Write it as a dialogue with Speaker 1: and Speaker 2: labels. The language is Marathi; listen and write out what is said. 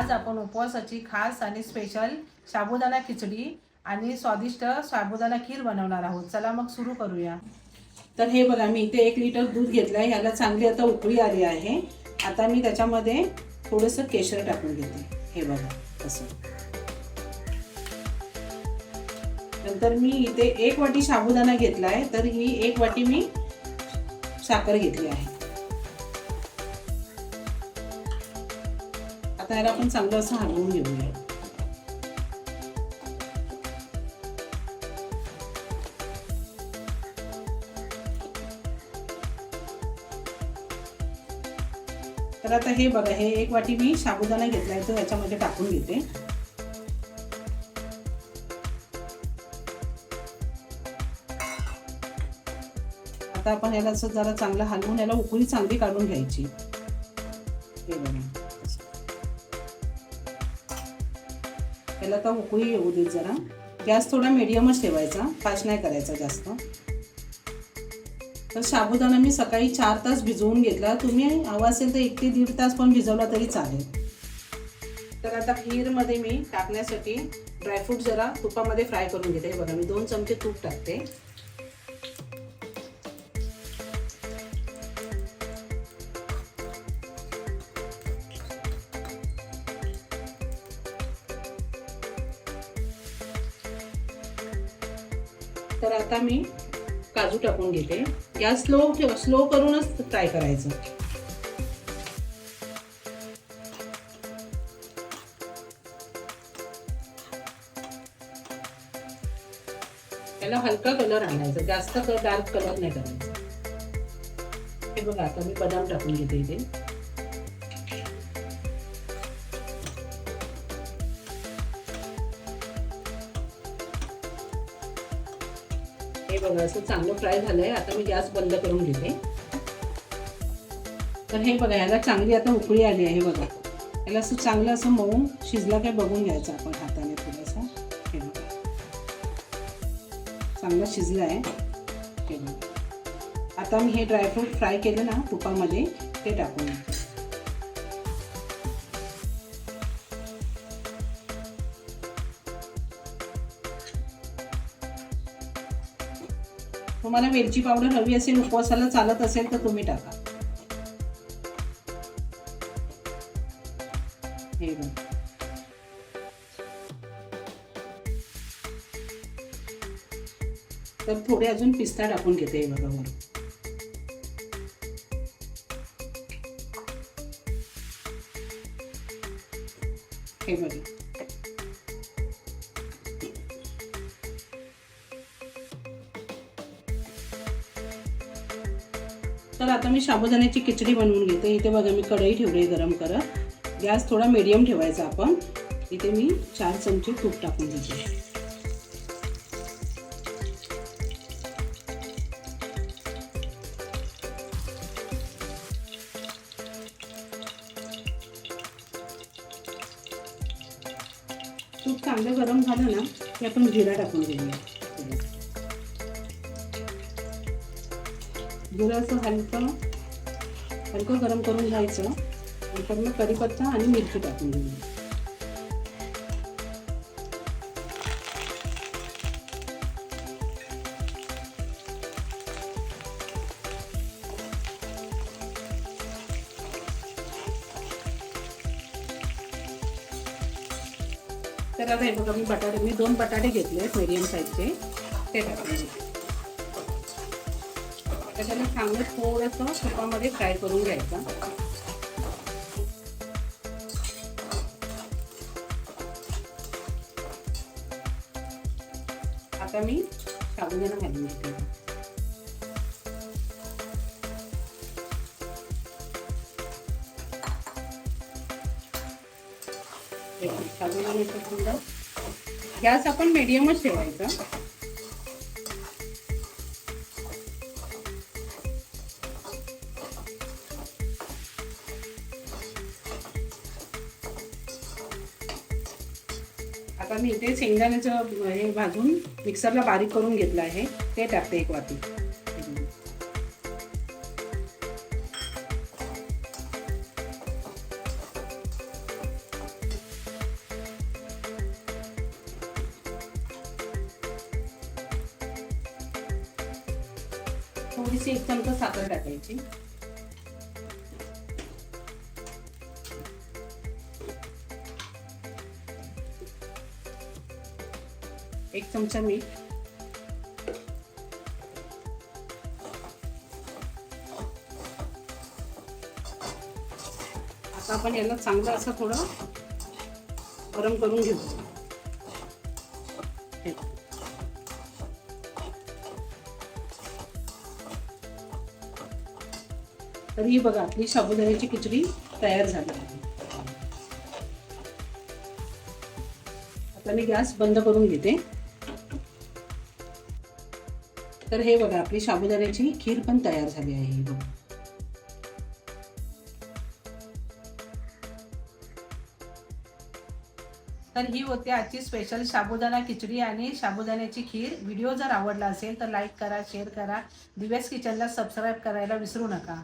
Speaker 1: आज आपण उपवासाची खास आणि स्पेशल साबुदाणा खिचडी आणि स्वादिष्ट साबुदाणा खीर बनवणार आहोत. चला मग सुरू करूया. तर हे बघा मी इथे एक लिटर दूध घेतलं आहे ह्याला चांगली आता उकळी आली आहे. आता मी त्याच्यामध्ये थोडंसं केशर टाकून घेते. हे बघा तसं. नंतर मी इथे एक वाटी साबुदाणा घेतला आहे तर ही एक वाटी मी साखर घेतली आहे. आता याला आपण चांगलं असं हलवून घेऊया. तर आता हे बघा हे एक वाटी मी साबुदाणा घेतलाय तो याच्यामध्ये टाकून घेते. आता आपण याला असं जरा चांगलं हलवून याला उकळी चांगली काढून घ्यायची. हे बघा. याला आता उकळी येऊ देत जरा. गॅस थोडा मिडियमच ठेवायचा फास्ट नाही करायचा जास्त. तर साबुदाणा मी सकाळी चार तास भिजवून घेतला. तुम्ही हवा असेल तर एक ते दीड तास पण भिजवला तरी चालेल. तर आता खीरमध्ये मी टाकण्यासाठी ड्रायफ्रूट जरा तुपामध्ये फ्राय करून घेते. हे बघा मी दोन चमचे तूप टाकते. तर आता मी काजू टाकून घेते. या स्लो स्लो करूनच फ्राय करायचं. त्याला हलका कलर आणायचा. जास्त डार्क कलर नाही करायचा. हे बघा आता मी बदाम टाकून घेते इथे. हे बघा असं चांगलं फ्राय झालं आहे आता मी गॅस बंद करून घेते. तर हे बघा याला चांगली आता उकळी आली आहे बघा. याला असं चांगलं असं मऊ शिजला काय बघून घ्यायचं आपण हाताने थोडंसं. हे बघा. चांगलं शिजलं आहे. हे बघा. आता मी हे ड्रायफ्रूट फ्राय केलं ना तुपामध्ये ते टाकून तुम्हाला वेलची पावडर हवी असेल उपवासाला चालत असेल तर तुम्ही टाका. हे बघा. तर थोडे अजून पिस्ता टाकून घेते हे बघा वर हे बघा. तर आता मी शाबुदाण्याची खिचडी बनवून घेते. इथे बघा मी कढई ठेवली गरम करत गॅस थोडा मीडियम ठेवायचा आपण. इथे मी चार चमचे तूप टाकून घेते. तूप चांगलं गरम झालं ना की आपण जिरा टाकून घेऊया. जिरं असं हलकं हलकं गरम करून घ्यायचं. नंतर मग कढीपत्ता आणि मिरची टाकून घेऊया तर आता हे बघा मी बटाटे मी दोन बटाटे घेतले आहेत मीडियम साईजचे ते टाकून घेतले त्याच्याने चांगलं थोडंसं तुपामध्ये फ्राय करून घ्यायचं. आता मी साबुदाणा घालून घेते. साबुदाण्याचं गॅस आपण मीडियमच ठेवायचा. आता मी इथे शेंगदाण्याचं हे भाजून मिक्सरला बारीक करून घेतलं आहे. ते टाकते एक वाटी. थोडीशी एक चमचा साखर टाकायची. एक चमचा मीठ. आता आपण याला चांगलं असं थोडं गरम करून घेऊ. तर ही बघा आपली साबुदाण्याची खिचडी तयार झाली आहे. आता मी गॅस बंद करून घेते. तर हे बघा आपली साबुदाण्याची खीर पण तयार झाली आहे ही बघा. तर ही होती आजची स्पेशल साबुदाणा खिचडी आणि साबुदाण्याची खीर. व्हिडिओ जर आवडला असेल तर लाईक करा शेअर करा. दिव्यास किचनला सबस्क्राईब करायला विसरू नका.